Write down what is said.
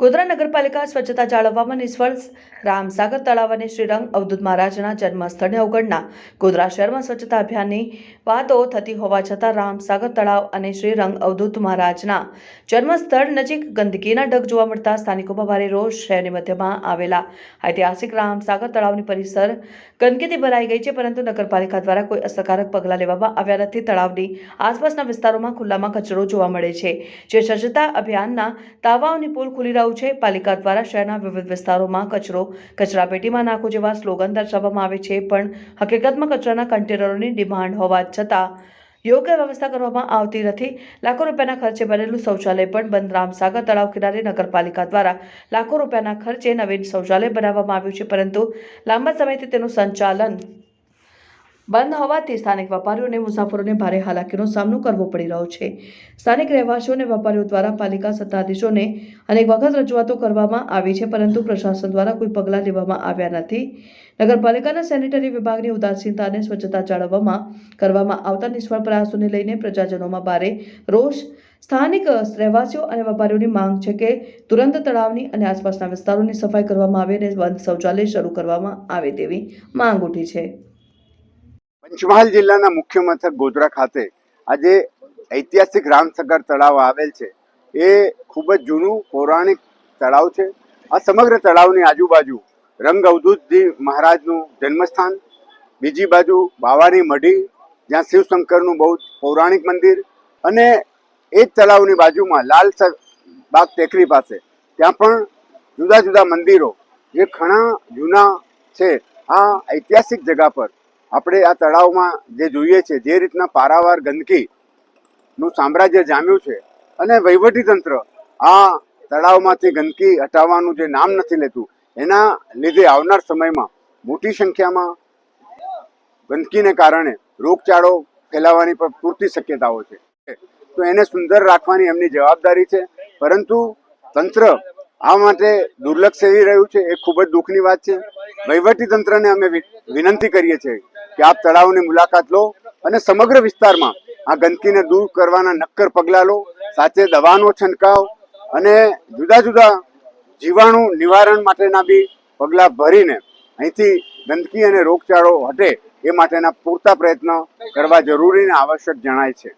ગોધરા નગરપાલિકા સ્વચ્છતા જાળવવામાં નિષ્ફળ. રામસાગર તળાવ અને શ્રીરંગ અવધૂત મહારાજના જન્મસ્થળને અવગણના. ગોધરા શહેરમાં સ્વચ્છતા અભિયાનની વાતો થતી હોવા છતાં રામસાગર તળાવ અને શ્રીરંગ અવધૂત મહારાજના જન્મસ્થળ નજીક ગંદકીના ઢગ જોવા મળતા સ્થાનિકોમાં ભારે રોષ શહેરની મધ્યમાં આવેલા. ઐતિહાસિક રામસાગર તળાવની પરિસર ગંદકીથી ભરાઈ ગઈ છે, પરંતુ નગરપાલિકા દ્વારા કોઈ અસરકારક પગલાં લેવામાં આવ્યા નથી. તળાવની આસપાસના વિસ્તારોમાં ખુલ્લામાં કચરો જોવા મળે છે. જે સ્વચ્છતા અભિયાનના તાવાઓની પોલ ખુલી રહ્યું છે, પાલિકા દ્વારા શહેરના વિવિધ વિસ્તારોમાં કચરો કચરાપેટીમાં નાખો જેવા સ્લોગન દર્શાવવામાં આવે છે, પણ હકીકતમાં કચરાના કન્ટેનરોની ડિમાન્ડ હોવા છતાં યોગ્ય વ્યવસ્થા કરવામાં આવતી નથી. લાખો રૂપિયાના ખર્ચે બનેલું શૌચાલય પણ બંધ. રામસાગર તળાવ કિનારે નગરપાલિકા દ્વારા લાખો રૂપિયાના ખર્ચે નવીન શૌચાલય બનાવવામાં આવ્યું છે, પરંતુ લાંબા સમયથી તેનું સંચાલન બંધ હોવાથી સ્થાનિક વેપારીઓ અને મુસાફરોને ભારે હાલાકીનો સામનો કરવો પડી રહ્યો છે. સ્થાનિક રહેવાસીઓ અને વેપારીઓ દ્વારા પાલિકા સત્તાધીશોને અનેક વખત રજૂઆતો કરવામાં આવી છે, પરંતુ પ્રશાસન દ્વારા કોઈ પગલાં લેવામાં આવ્યા નથી. નગરપાલિકાના સેનિટરી વિભાગની ઉદાસીનતા અને સ્વચ્છતા જાળવવામાં કરવામાં આવતા નિષ્ફળ પ્રયાસોને લઈને પ્રજાજનોમાં ભારે રોષ. સ્થાનિક રહેવાસીઓ અને વેપારીઓની માંગ છે કે તુરંત તળાવની અને આસપાસના વિસ્તારોની સફાઈ કરવામાં આવે અને બંધ શૌચાલય શરૂ કરવામાં આવે તેવી માંગ ઉઠી છે. પંચમહાલ જિલ્લાના મુખ્ય મથક ગોધરા ખાતે આજે ઐતિહાસિક રામસગર તળાવ આવેલ છે. એ ખૂબ જ જૂનું પૌરાણિક તળાવ છે. આ સમગ્ર તળાવની આજુબાજુ રંગ અવધૂતજી મહારાજનું જન્મસ્થાન, બીજી બાજુ બાવાની મઢી, જ્યાં શિવશંકરનું બહુ પૌરાણિક મંદિર અને એ જ તળાવની બાજુમાં લાલ બાગ ટેકરી પાસે ત્યાં પણ જુદા જુદા મંદિરો જે ઘણા જૂના છે. આ ઐતિહાસિક જગા પર આપણે આ તળાવમાં જે જોઈએ છે, જે રીતના પારાવાર ગંદકી નું સામ્રાજ્ય જામ્યું છે અને વહીવટીતંત્ર આ તળાવમાંથી ગંદકી હટાવવાનું જે નામ નથી લેતું, એના લીધે આવનાર સમયમાં મોટી સંખ્યામાં ગંદકીને કારણે રોગચાળો ફેલાવાની પણ પૂરતી શક્યતાઓ છે. તો એને સુંદર રાખવાની એમની જવાબદારી છે, પરંતુ તંત્ર આ માટે દુર્લક્ષ સેવી રહ્યું છે, એ ખૂબ જ દુઃખની વાત છે. વહીવટી તંત્રને અમે વિનંતી કરીએ છીએ કે આપ તળાવની મુલાકાત લો અને સમગ્ર વિસ્તારમાં આ ગંદકીને દૂર કરવાના નક્કર પગલાં લો. સાથે દવાનો છંટકાવ અને જુદા જુદા જીવાણુ નિવારણ માટેના બી પગલાં ભરીને અહીંથી ગંદકી અને રોગચાળો હટે એ માટેના પૂરતા પ્રયત્ન કરવા જરૂરી અને આવશ્યક જણાય છે.